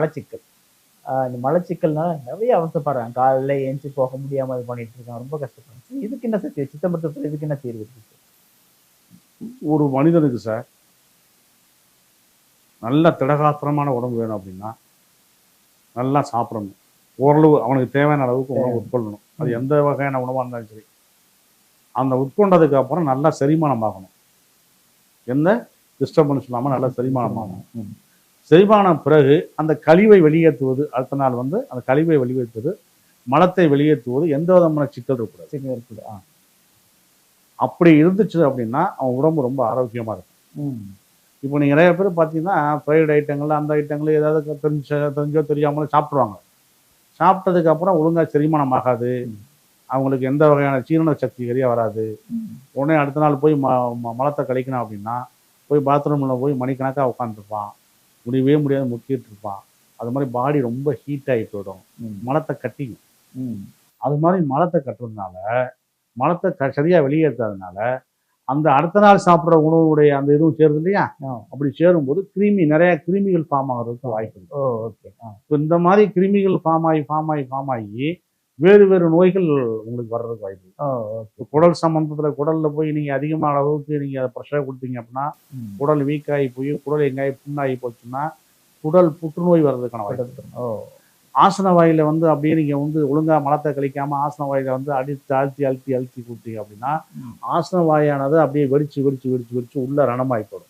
மலச்சிக்கல். இந்த மலச்சிக்கல்னால நிறைய அவசரப்படுறாங்க. காலையில ஏஞ்சி போக முடியாம இது பண்ணிட்டு இருக்காங்க. ரொம்ப கஷ்டப்படுறாங்க. இதுக்கு என்ன சத்திய சித்த மருத்துவத்தில் இதுக்கு என்ன தீர்வு இருக்கு? ஒரு மனிதனுக்கு சார் நல்ல திடகாத்திரமான உடம்பு வேணும் அப்படின்னா நல்லா சாப்பிடணும். ஓரளவு அவனுக்கு தேவையான அளவுக்கு உணவு உட்கொள்ளணும். அது எந்த வகையான உணவாக இருந்தாலும் சரி. அந்த உட்கொண்டதுக்கு அப்புறம் நல்லா செரிமானம் ஆகணும். எந்த டிஸ்டர்பன்ஸ் இல்லாமல் நல்லா செரிமானம் ஆகணும். ம். செரிமானம் பிறகு அந்த கழிவை வெளியேற்றுவது அடுத்த நாள் வந்து அந்த கழிவை வெளியேற்றுவது மலத்தை வெளியேற்றுவது எந்த விதமான சிக்கல் இருக்கக்கூடாது. சிக்கல் இருக்குது ஆ. அப்படி இருந்துச்சு அப்படின்னா அவன் உடம்பு ரொம்ப ஆரோக்கியமாக இருக்கும். இப்போ நீங்கள் நிறைய பேர் பார்த்தீங்கன்னா ஃப்ரைடு ஐட்டங்கள் அந்த ஐட்டங்கள் ஏதாவது தெரிஞ்ச தெரிஞ்சோ தெரியாமலோ சாப்பிடுவாங்க. சாப்பிட்டதுக்கு அப்புறம் ஒழுங்கா செரிமானம் ஆகாது. அவங்களுக்கு எந்த வகையான சீரண சக்தி சரியாக வராது. உடனே அடுத்த நாள் போய் ம- மலத்தை கழிக்கணும் அப்படின்னா போய் பாத்ரூமில் போய் மணிக்கணக்காக உட்காந்துருப்பான் முடியவே முடியாது முக்கிட்டு இருப்பான். அது மாதிரி பாடி ரொம்ப ஹீட் ஆகி போயிடும். மலத்தை கட்டிக்கும். ம். அது மாதிரி மலத்தை கட்டுறதுனால மலத்தை க சரியாக வெளியேற்றாதனால அந்த அடுத்த நாள் சாப்பிட்ற உணவுடைய அந்த இதுவும் சேருது இல்லையா. அப்படி சேரும்போது கிருமி நிறைய கிருமிகள் ஃபார்ம் ஆகிறதுக்கு வாய்ப்பு இருக்கு. Oh okay. இப்போ இந்த மாதிரி கிருமிகள் ஃபார்ம் ஆகி ஃபார்ம் ஆகி ஃபார்ம் ஆகி வேறு வேறு நோய்கள் உங்களுக்கு வர்றதுக்கு வாய்ப்பு. குடல் சம்பந்தத்தில் குடலில் போய் நீங்கள் அதிகமான அளவுக்கு நீங்கள் அதை ப்ரெஷர் கொடுத்தீங்க அப்படின்னா. குடல் வீக் ஆகி போய் குடல் எங்கேயாகி புண்ணாகி போச்சுன்னா குடல் புற்றுநோய் வர்றதுக்கான வாய்ப்பு. ஆசன வாயில வந்து அப்படியே நீங்கள் வந்து ஒழுங்காக மலத்தை கழிக்காம ஆசன வாயில வந்து அடித்து அழுத்தி அழுத்தி அழுத்தி கொடுத்தீங்க அப்படின்னா. ஆசன வாயானது அப்படியே வெடிச்சு வெடிச்சு வெடிச்சு வெடிச்சு உள்ள ரணமாய் போடும்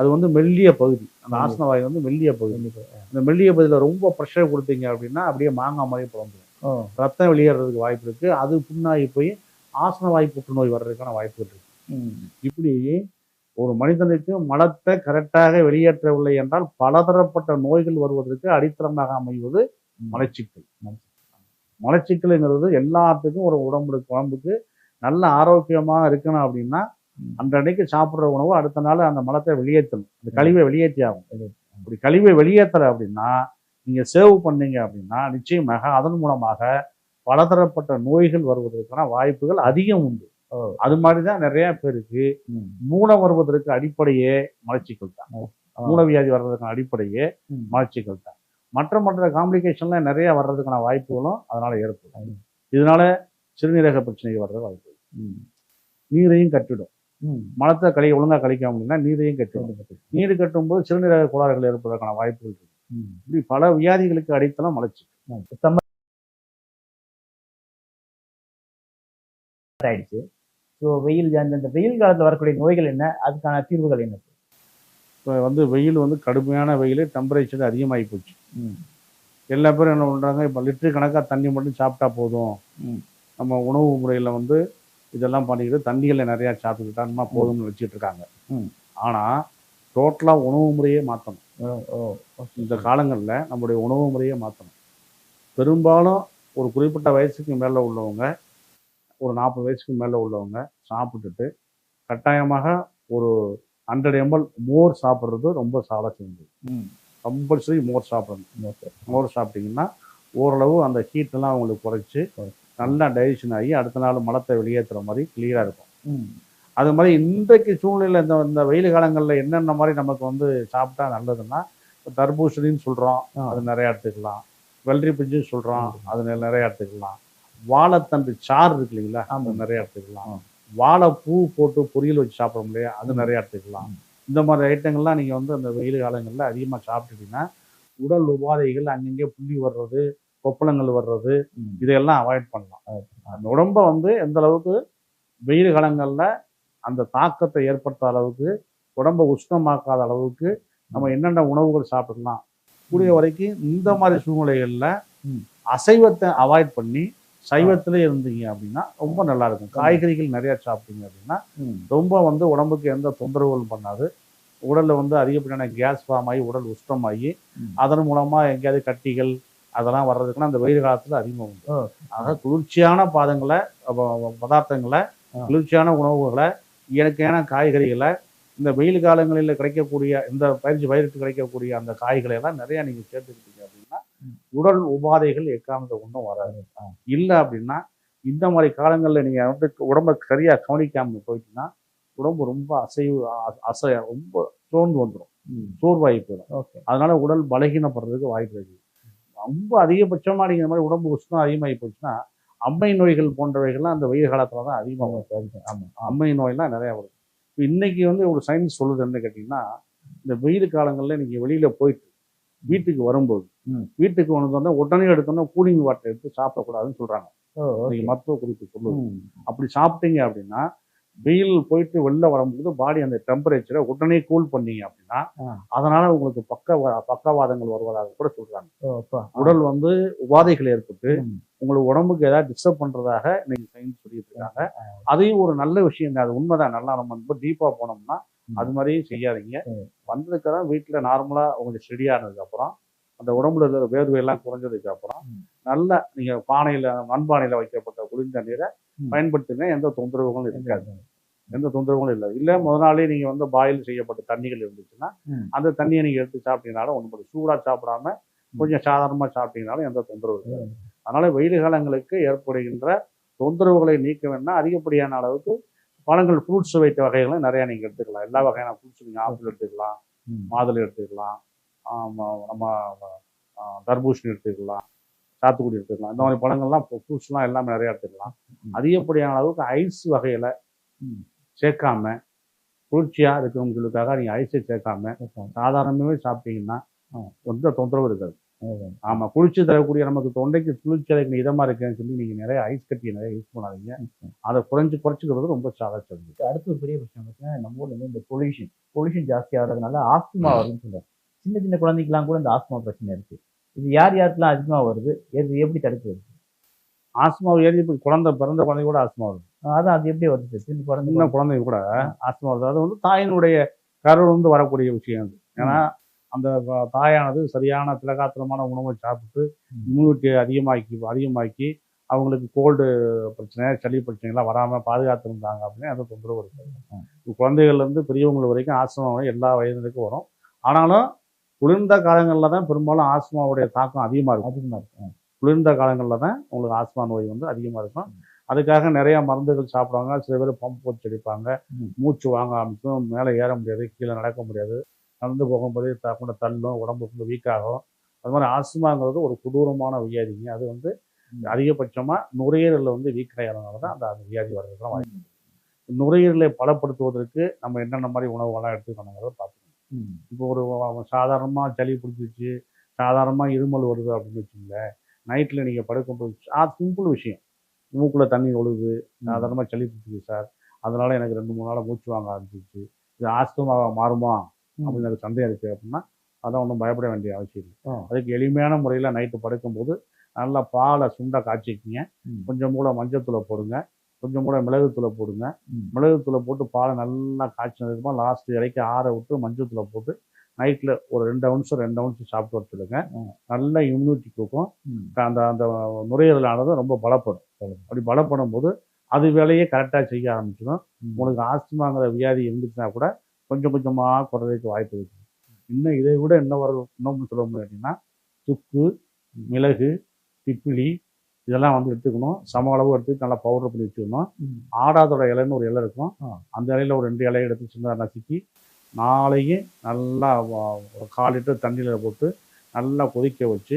அது வந்து மெல்லிய பகுதி. அந்த. ஆசன வாய் வந்து மெல்லிய பகுதி. அந்த மெல்லிய பகுதியில் ரொம்ப ப்ரெஷர் கொடுத்தீங்க அப்படின்னா அப்படியே மாங்காய் மாதிரி பிறந்துடும் ரத்தம் வெளியேறதுக்கு வாய்ப்பு இருக்கு. அது புண்ணாகி போய் ஆசன வாய் புற்றுநோய் வர்றதுக்கான வாய்ப்புகள் இருக்கு. இப்படி ஒரு மனிதனுக்கு மலத்தை கரெக்டாக வெளியேற்றவில்லை என்றால் பலதரப்பட்ட நோய்கள் வருவதற்கு அடித்தளமாக அமைவது மலச்சிக்கல். மலச்சிக்கலுங்கிறது எல்லாத்துக்கும் ஒரு உடம்புக்கு உடம்புக்கு நல்ல ஆரோக்கியமாக இருக்கணும் அப்படின்னா ம். அன்றன்னைக்கு சாப்பிட்ற உணவு அடுத்த நாள் அந்த மலத்தை வெளியேற்றணும். அந்த கழிவை வெளியேற்றி ஆகும். அப்படி கழிவை வெளியேற்றலை அப்படின்னா நீங்க சேவ் பண்ணீங்க அப்படின்னா நிச்சயமாக அதன் மூலமாக பலதரப்பட்ட நோய்கள் வருவதற்கான வாய்ப்புகள் அதிகம் உண்டு. அது மாதிரி தான் நிறைய பேருக்கு ம். மூலம் வருவதற்கு அடிப்படையே மலச்சிக்கல் தான். மூலவியாதி வர்றதுக்கான அடிப்படையே ம். மலச்சிக்கல் தான். மற்ற மற்ற காம்ப்ளிகேஷன்ல நிறைய வர்றதுக்கான வாய்ப்புகளும் அதனால ஏற்படும். இதனால சிறுநீரக பிரச்சனைகள் வர்றது வாய்ப்பு நீரையும் கட்டிடும். மலத்தை கழி ஒழுங்கா கழிக்க அப்படின்னா நீரையும் கட்டிடும். நீர் கட்டும்போது சிறுநீரக கோளாறுகள் ஏற்படுவதற்கான வாய்ப்புகள் இப்படி பல வியாதிகளுக்கு அடித்தளம் சுத்தமா ஆயிடுச்சு. ஸோ வெயில் அந்த வெயில் காலத்துல வரக்கூடிய நோய்கள் என்ன? அதுக்கான தீர்வுகள் என்ன? இப்போ வந்து வெயில் வந்து கடுமையான வெயில் டெம்பரேச்சர் அதிகமாகி போச்சு. ம். எல்லா பேரும் என்ன பண்ணுறாங்க இப்போ லிட்டர் கணக்காக தண்ணி மட்டும் சாப்பிட்டா போதும். ம். நம்ம உணவு முறையில் வந்து இதெல்லாம் பண்ணிக்கிட்டு தண்ணிகளை நிறையா சாப்பிட்டுக்கிட்டா போதும்னு வச்சுட்டு இருக்காங்க. ம். ஆனால் டோட்டலாக உணவு முறையே மாற்றணும் இந்த காலங்களில் நம்முடைய உணவு முறையே மாற்றணும் பெரும்பாலும் ஒரு குறிப்பிட்ட வயசுக்கு மேலே உள்ளவங்க ஒரு நாற்பது வயசுக்கு மேலே உள்ளவங்க சாப்பிட்டுட்டு கட்டாயமாக ஒரு ஹண்ட்ரட் எம்எல் மோர் சாப்பிட்றது ரொம்ப சால சிறந்தது கம்பல்சரி மோர் சாப்பிடணும். மோர் சாப்பிட்டீங்கன்னா ஓரளவு அந்த ஹீட்டெல்லாம் அவங்களுக்கு குறைச்சி நல்லா டைஜஷன் ஆகி அடுத்த நாள் மலத்தை வெளியேற்றுற மாதிரி கிளியராக இருக்கும். அது மாதிரி இன்றைக்கு சூழ்நிலை இந்த இந்த வெயில் காலங்களில் என்னென்ன மாதிரி நமக்கு வந்து சாப்பிட்டா நல்லதுன்னா தர்பூசணின்னு சொல்கிறோம். அது நிறையா எடுத்துக்கலாம் வெள்ளரி பிஞ்சுன்னு சொல்கிறோம் அது நிறையா எடுத்துக்கலாம் வாழைத்தண்டு சாறு இருக்கு இல்லைங்களா அது. நிறையா எடுத்துக்கலாம். வாழைப்பூ போட்டு பொரியல் வச்சு சாப்பிட்றோம் இல்லையா அது. நிறையா எடுத்துக்கலாம். இந்த மாதிரி ஐட்டங்கள்லாம் நீங்கள் வந்து அந்த வெயில் காலங்களில் அதிகமாக சாப்பிட்டுட்டீங்கன்னா உடல் உபாதைகள் அங்கங்கே புள்ளி வர்றது கொப்பளங்கள் வர்றது இதையெல்லாம் அவாய்ட் பண்ணலாம் அந்த உடம்பை வந்து எந்த அளவுக்கு வெயில் காலங்களில் அந்த தாக்கத்தை ஏற்படுத்தாத அளவுக்கு உடம்பை உஷ்ணமாக்காத அளவுக்கு நம்ம என்னென்ன உணவுகள் சாப்பிடலாம்? கூடிய வரைக்கும் இந்த மாதிரி சூழ்நிலைகளில். அசைவத்தை அவாய்ட் பண்ணி சைவத்திலே இருந்தீங்க அப்படின்னா ரொம்ப நல்லா இருக்கும். காய்கறிகள் நிறைய சாப்பிட்டீங்க அப்படின்னா ரொம்ப வந்து உடம்புக்கு எந்த தொந்தரவுகளும் பண்ணாது. உடல்ல வந்து அதிகப்படியான கேஸ் ஃபார்ம் ஆகி உடல் உஷ்ணமாகி ம். அதன் மூலமா எங்கேயாவது கட்டிகள் அதெல்லாம் வர்றதுக்குன்னா அந்த வெயில் காலத்துல அதிகமாக உண்டு. ஆக குளிர்ச்சியான பாதங்களை பதார்த்தங்களை. குளிர்ச்சியான உணவுகளை இயற்கையான காய்கறிகளை இந்த வெயில் காலங்களில் கிடைக்கக்கூடிய இந்த பயிற்சி பயிருக்கு கிடைக்கக்கூடிய அந்த காய்களை எல்லாம் நிறைய நீங்க சேர்த்துக்கிட்டீங்க அப்படின்னா. உடல் உபாதைகள் எக்காரணத்தை ஒன்றும் வராது. இல்லை அப்படின்னா இந்த மாதிரி காலங்களில் நீங்க வந்து உடம்ப சரியா கவனிக்காம போயிட்டீங்கன்னா உடம்பு ரொம்ப அசைவு அசை ரொம்ப சோர்ந்து வந்துடும் ம். சோர்வாகி போயிடும். ஓகே. அதனால உடல் பலகீனப்படுறதுக்கு வாய்ப்பு இருக்கு. ரொம்ப அதிகபட்சமா நீங்க இந்த மாதிரி உடம்பு உஷ்ணம் அதிகமாகி போச்சுன்னா அம்மை நோய்கள் போன்றவைகள்லாம் அந்த வெயில் காலத்துல தான் அதிகமாக வரும் ஆமா. அம்மை நோயெல்லாம் நிறைய வரும். இப்ப இன்னைக்கு வந்து ஒரு சயின்ஸ் சொல்லுது என்ன கேட்டிங்கன்னா இந்த வெயில் காலங்கள்ல நீங்க வெளியில போயிட்டு வீட்டுக்கு வரும்போது. வீட்டுக்கு வந்தோடனே உடனே எடுத்தோன்னே கூலிங் வாட்டர் எடுத்து சாப்பிடக்கூடாதுன்னு இன்னைக்கு மருத்துவ குறிப்பு சொல்லுது. அப்படி சாப்பிட்டீங்க அப்படின்னா வெயில் போயிட்டு வெளில வரும்போது பாடி அந்த டெம்பரேச்சரை உடனே கூல் பண்ணீங்க அப்படின்னா. அதனால உங்களுக்கு பக்க பக்கவாதங்கள் வருவதாக கூட சொல்றாங்க உடல் வந்து உபாதைகள் ஏற்பட்டு. உங்களுக்கு உடம்புக்கு ஏதாவது டிஸ்டர்ப் பண்றதாக இன்னைக்கு சயின்ஸ் சொல்லிட்டு இருக்காங்க அதையும் ஒரு நல்ல விஷயம் தான் அது உண்மைதான் நல்லா நம்ம ரொம்ப டீப்பா போனோம்னா. அது மாதிரியும் செய்யாதீங்க ம். வந்ததுக்கப்புறம் வீட்டுல நார்மலா கொஞ்சம் ஸ்டெடியானதுக்கு அப்புறம் அந்த உடம்புல இருக்கிற வேர்வை எல்லாம் குறைஞ்சதுக்கு அப்புறம். நல்ல நீங்க பானையில மண்பானையில வைக்கப்பட்ட குளிர்ந்த நீரை ம். பயன்படுத்துங்க எந்த தொந்தரவுகளும் இருக்காது எந்த தொந்தரவுகளும் இல்லை இல்லை முத நாளே நீங்க வந்து பாயில் செய்யப்பட்ட தண்ணிகள் இருந்துச்சுன்னா. அந்த தண்ணியை நீங்க எடுத்து சாப்பிட்டீங்கனாலும் ஒன்றும் சூடா சாப்பிடாம கொஞ்சம் சாதாரணமா சாப்பிட்டீங்கனாலும் எந்த தொந்தரவும் இருக்காது அதனால வெயில் காலங்களுக்கு ஏற்படுகின்ற தொந்தரவுகளை நீக்க வேணும்னா அதிகப்படியான அளவுக்கு பழங்கள் ஃப்ரூட்ஸ் வைத்த வகைகளும் நிறைய நீங்க எடுத்துக்கலாம் எல்லா வகையான ஃப்ரூட்ஸ் நீங்க ஆப்பிள் எடுத்துக்கலாம். மாதுளை எடுத்துக்கலாம் நம்ம ஆ, தர்பூசணி எடுத்துக்கலாம் சாத்துக்குடி எடுத்துக்கலாம். இந்த மாதிரி பழங்கள்லாம் ஃப்ரூட்ஸ்லாம் எல்லாமே நிறைய எடுத்துக்கலாம். அதிகப்படியான அளவுக்கு ஐஸ் வகையில. சேர்க்காம குளிர்ச்சியா இருக்கிறவங்களுக்காக நீங்க ஐஸை சேர்க்காம சாதாரணமாகவே சாப்பிட்டீங்கன்னா. எந்த தொந்தரவும் இருக்காது. அதுதான். ஆமா குளிர்ச்சி தரக்கூடிய நமக்கு தொண்டைக்கு குளிர்ச்சி அடைக்கிற இதமா இருக்கேன்னு சொல்லி நீங்க நிறைய ஐஸ் கட்டி நிறைய யூஸ் பண்ணாதீங்க. அதை குறைஞ்சு குறைச்சிக்கிறது ரொம்ப சாதா சிறந்தது அடுத்து ஒரு பெரிய பிரச்சனை பார்த்தீங்கன்னா நம்ம ஊர்ல இந்த பொல்யூஷன் பொல்யூஷன் ஜாஸ்தி ஆகிறதுனால ஆஸ்துமா வருதுன்னு சொல்றாங்க. சின்ன சின்ன குழந்தைக்கெல்லாம் கூட இந்த ஆஸ்துமா பிரச்சனை இருக்கு. இது யார் யாருக்கெல்லாம் அதிகமா வருது? எது எப்படி தடுக்கிறது? ஆஸ்மா ஏறி இப்போ குழந்தை பிறந்த குழந்தை கூட ஆஸ்மா வருது. அதான் அது எப்படி வருது? சின்ன குழந்தை சின்ன குழந்தை. கூட ஆஸ்மா வருது. அது வந்து தாயினுடைய கருவில் வந்து வரக்கூடிய விஷயம் அது. ஏன்னா அந்த தாயானது சரியான திலகாத்திரமான உணவை சாப்பிட்டு. இம்யூனிட்டி அதிகமாக்கி அதிகமாக்கி அவங்களுக்கு கோல்டு பிரச்சனை சளி பிரச்சனைலாம் வராமல் பாதுகாத்துருந்தாங்க அப்படின்னு அந்த தொந்தரவு இருக்காது. குழந்தைகள்லேருந்து பெரியவங்க வரைக்கும் ஆஸ்மா எல்லா வயதினருக்கும் வரும். ஆனாலும் குளிர்ந்த காலங்களில் தான் பெரும்பாலும் ஆஸ்மாவுடைய தாக்கம் அதிகமாக இருக்கும். அதிகமா இருக்கு குளிர்ந்த காலங்களில் தான் உங்களுக்கு ஆஸ்மா நோய் வந்து அதிகமாக இருக்கும். அதுக்காக நிறைய மருந்துகள் சாப்பிடுவாங்க. சில பேர் பம்ப் வச்சு அடிப்பாங்க. மூச்சு வாங்க ஆரம்பிக்கும். மேலே ஏற முடியாது கீழே நடக்க முடியாது. நடந்து போகும்போதே தకుండా தள்ளும் உடம்பு ரொம்ப வீக் ஆகும். அது மாதிரி ஆஸ்மாங்கிறது ஒரு கொடூரமான வியாதிங்க. அது வந்து அதிகபட்சமாக நுரையீரலில் வந்து வீக் ஆகிறதுனால தான் அந்த அந்த வியாதி வர்றதுலாம் வாய்ப்பு. நுரையீரலை பலப்படுத்துவதற்கு நம்ம என்னென்ன மாதிரி உணவுகள்லாம் எடுத்துக்கணுங்கிறத பார்த்துக்கணும். இப்போ ஒரு சாதாரணமாக சளி பிடிச்சிச்சு சாதாரணமாக இருமல் வருது அப்படின்னு வச்சுங்களேன் நைட்டில் நீங்கள் படுக்கும்போது அது சிம்பிள் விஷயம். மூக்கில் தண்ணி ஒழுகுது சாதாரணமாக சளி பிடிச்சிது சார் அதனால எனக்கு ரெண்டு மூணு நாளாக மூச்சு வாங்க ஆரம்பிச்சிச்சு இது ஆஸ்துமாவா மாறுமா அப்படின்னு எனக்கு சந்தேகம் இருக்குது அப்படின்னா அதான் ஒன்றும் பயப்பட வேண்டிய அவசியம் இல்லை. ஆ. அதுக்கு எளிமையான முறையில் நைட்டு படுக்கும்போது நல்லா பாலை சுண்டை காய்ச்சிக்கிங்க. கொஞ்சம் கூட மஞ்சத்தூளை போடுங்க. கொஞ்சம் கூட மிளகுத்தூளை போடுங்க. மிளகுத்தூளை போட்டு பாலை நல்லா காய்ச்சினதுக்கப்புறமா லாஸ்ட் இறக்கி ஆற விட்டு மஞ்சத்தூளை போட்டு நைட்டில் ஒரு ரெண்டு அவுன்ஸும் ரெண்டு அவுன்ஸும் சாப்பிட்டு ம். நல்ல இம்யூனிட்டி கொடுக்கும். அந்த அந்த நுரையீரலானது ரொம்ப பலப்படும். அப்படி பலப்படும் போது அது வேலையை கரெக்டாக செய்ய ஆரம்பிச்சிடும். உங்களுக்கு ஆஸ்துமாங்கிற வியாதி இருந்துச்சுன்னா கூட கொஞ்சம் கொஞ்சமாக குறைறதுக்கு வாய்ப்பு இருக்கு. இன்னும் இதை விட என்ன வர இன்னும் சொல்ல முடியும் அப்படின்னா சுக்கு மிளகு திப்பிலி இதெல்லாம் வந்து எடுத்துக்கணும் சம அளவு எடுத்து நல்லா பவுடர் பண்ணி வச்சுக்கணும். ஆடாதோட இலைன்னு ஒரு இலை இருக்கும். அந்த இலையில ஒரு ரெண்டு இலையை எடுத்து சின்னதாக நசுக்கி நாளையும் நல்லா ஒரு கால் லிட்டர் தண்ணியில் போட்டு நல்லா கொதிக்க வச்சு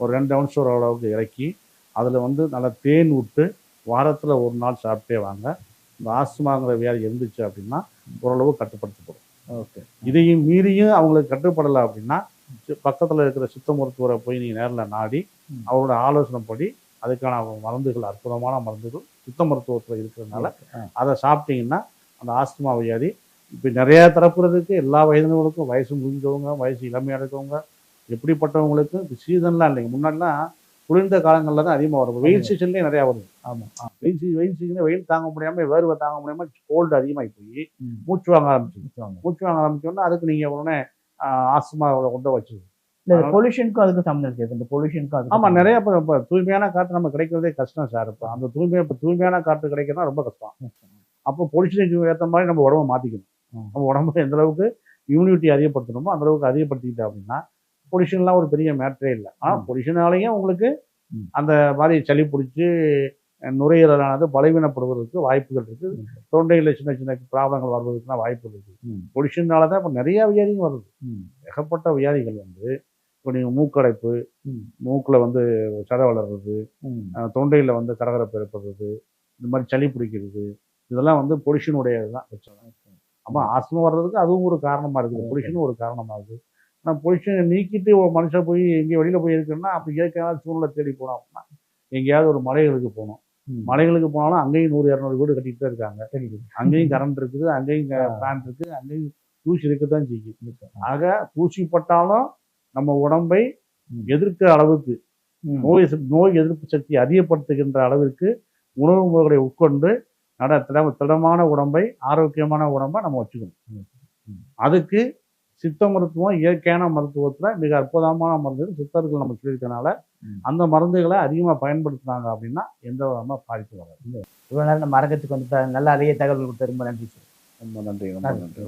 ஒரு ரெண்டு அவுன்ஸ் ஒரு அளவுக்கு இறக்கி அதில் வந்து நல்லா தேன் விட்டு வாரத்தில் ஒரு நாள் சாப்பிட்டே வாங்க இந்த ஆஸ்துமாங்கிற வியாதி இருந்துச்சு அப்படின்னா ஓரளவு கட்டுப்படுத்தப்படும் ஓகே இதையும் மீறியும் அவங்களுக்கு கட்டுப்படலை அப்படின்னா பக்கத்தில் இருக்கிற சித்த மருத்துவரை போய் நீங்கள் நேரில் நாடி. அவரோட ஆலோசனைப்படி அதுக்கான மருந்துகள் அற்புதமான மருந்துகள் சித்த மருத்துவத்தில் இருக்கிறதுனால. அதை சாப்பிட்டீங்கன்னா அந்த ஆஸ்துமா வியாதி இப்போ நிறைய தரப்புறதுக்கு எல்லா வயதினர்களுக்கும் வயசு முடிஞ்சவங்க வயசு இளமையாக இருக்கவங்க எப்படிப்பட்டவங்களுக்கு சீசன்லாம் இல்லைங்க முன்னாடிலாம் குளிர்ந்த காலங்களில் தான் அதிகமாக வரும் வெயில் சீசன்லேயே நிறையா வருது ஆமா ஆ. வெயில் சீ வெயில் சீசனில் வெயில் தாங்க முடியாமல் வேர்வை தாங்க முடியாமல் கோல்டு அதிகமாகி போய். மூச்சு வாங்க ஆரம்பிச்சு. மூச்சு வாங்க ஆரம்பிச்சோன்னா அதுக்கு நீங்கள் உடனே ஆஸ்துமா கொண்டு வச்சு இல்ல பொல்யூஷனுக்கும் அதுக்கும் சம்மந்தம் இருக்கு. இந்த பொல்யூஷனுக்கும் அதுக்கும் ஆமாம் நிறைய இப்போ இப்போ தூய்மையான காற்று நம்ம கிடைக்கிறதே கஷ்டம் சார். இப்போ அந்த தூய்மை இப்போ தூய்மையான காற்று கிடைக்கிறதா ரொம்ப கஷ்டம். அப்போ பொல்யூஷனுக்கு ஏற்ற மாதிரி நம்ம உடம்ப மாற்றிக்கணும். நம்ம உடம்பு எந்த அளவுக்கு இம்யூனிட்டி அதிகப்படுத்தணுமோ அந்த அளவுக்கு அதிகப்படுத்திக்கிட்டோம் அப்படின்னா பொல்யூஷன்லாம் ஒரு பெரிய மேட்டரே இல்லை. ஆனால். பொல்யூஷனாலேயும் உங்களுக்கு. அந்த மாதிரி சளி பிடிச்சி நுரையீரலானது பலவீனப்படுவதற்கு வாய்ப்புகள் இருக்கு. தொண்டையில் சின்ன சின்ன ப்ராப்ளங்கள் வருவதற்குலாம் வாய்ப்புகள் இருக்கு. ம். பொல்யூஷனால தான் இப்போ நிறைய வியாதிகள் வருது. ம். ஏகப்பட்ட வியாதிகள் வந்து இப்போ நீங்கள் மூக்கடைப்பு. மூக்கில் வந்து சதை வளர்றது. தொண்டையில் வந்து கரகரப்பு ஏற்படுறது இந்த மாதிரி சளி பிடிக்கிறது இதெல்லாம் வந்து பொல்யூஷனுடைய தான் பிரச்சனை. அப்போ ஆஸ்மா வர்றதுக்கு அதுவும் ஒரு காரணமாக இருக்குது. பொல்யூஷனும் ஒரு காரணமாக இருக்குது. ஆனால் பொல்யூஷனை நீக்கிட்டு ஒரு மனுஷன் போய் எங்கேயும் வெளியில் போய் இருக்குன்னா அப்போ இயற்கையான சூழ்நிலை தேடி போனோம் அப்படின்னா எங்கேயாவது ஒரு மலைகளுக்கு போகணும். மலைகளுக்கு போனாலும் அங்கேயும் நூறு இரநூறு வீடு கட்டிட்டு தான் இருக்காங்க. அங்கேயும் கரண்ட் இருக்குது அங்கேயும் ஃபேன் இருக்குது அங்கேயும் தூசி இருக்க தான் செய்யும் ஆக தூசி பட்டாலும் நம்ம உடம்பை. எதிர்க்கிற அளவுக்கு. நோய் நோய் எதிர்ப்பு சக்தி அதிகப்படுத்துகின்ற அளவிற்கு உணவு முறைகளை உட்கொண்டு நட திட திடமான உடம்பை ஆரோக்கியமான உடம்பை நம்ம வச்சுக்கணும். அதுக்கு சித்த மருத்துவம் இயற்கையான மருத்துவத்தில் மிக அற்புதமான மருந்துகள் சித்தர்கள் நம்ம சொல்லியிருக்கனால. அந்த மருந்துகளை அதிகமாக பயன்படுத்தினாங்க அப்படின்னா எந்த விதமாக பாதிப்பு வராது. இவ்வளவு நேரம் நம்ம அரங்கத்துக்கு வந்து நல்ல அதிக தகவல் கொடுத்த ரொம்ப நன்றி சார். ரொம்ப நன்றி ரொம்ப நன்றி.